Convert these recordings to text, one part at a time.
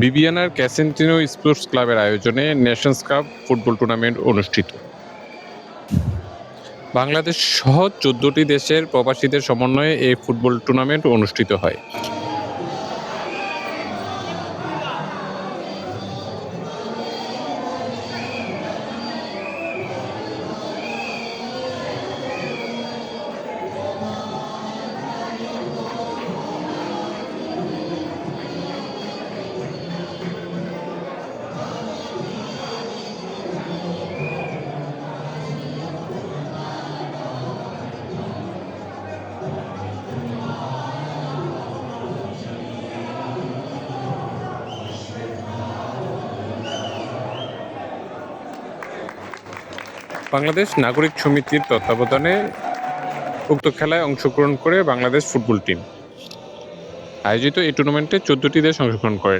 বিবিয়ানার ক্যাসেন্টিনো sports ক্লাবের আয়োজনে Nations cup football tournament অনুষ্ঠিত। বাংলাদেশ সহ চোদ্দটি দেশের প্রবাসীদের সমন্বয়ে এই ফুটবল টুর্নামেন্ট অনুষ্ঠিত হয়। বাংলাদেশ নাগরিক সমিতির তত্ত্বাবধানে উক্ত খেলায় অংশগ্রহণ করে বাংলাদেশ ফুটবল টিম। আয়োজিত এই টুর্নামেন্টে চোদ্দটি দেশ অংশগ্রহণ করে।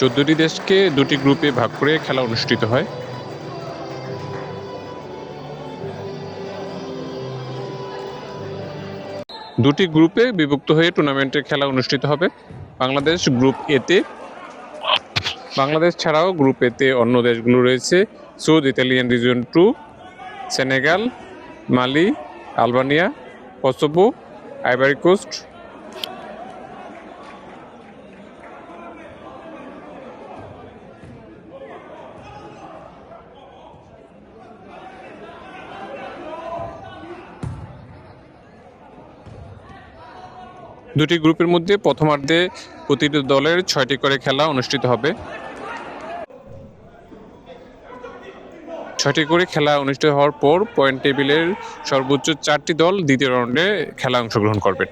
চোদ্দটি দেশকে দুটি গ্রুপে ভাগ করে খেলা অনুষ্ঠিত হয়। দুটি গ্রুপে বিভক্ত হয়ে টুর্নামেন্টের খেলা অনুষ্ঠিত হবে। বাংলাদেশ গ্রুপ এতে বাংলাদেশ ছাড়াও গ্রুপ এতে অন্য দেশগুলো রয়েছে সৌদ ইতালিয়ান রিজন two Senegal Mali Albania Kosovo Ivory Coast দুটি গ্রুপের মধ্যে প্রথমার্ধে প্রতিটি দলের ছয়টি করে খেলা অনুষ্ঠিত হবে। ছয়টি করে খেলা অনুষ্ঠিত হওয়ার পর পয়েন্ট টেবিলের সর্বোচ্চ চারটি দল দ্বিতীয় রাউন্ডে খেলা অংশগ্রহণ করবে।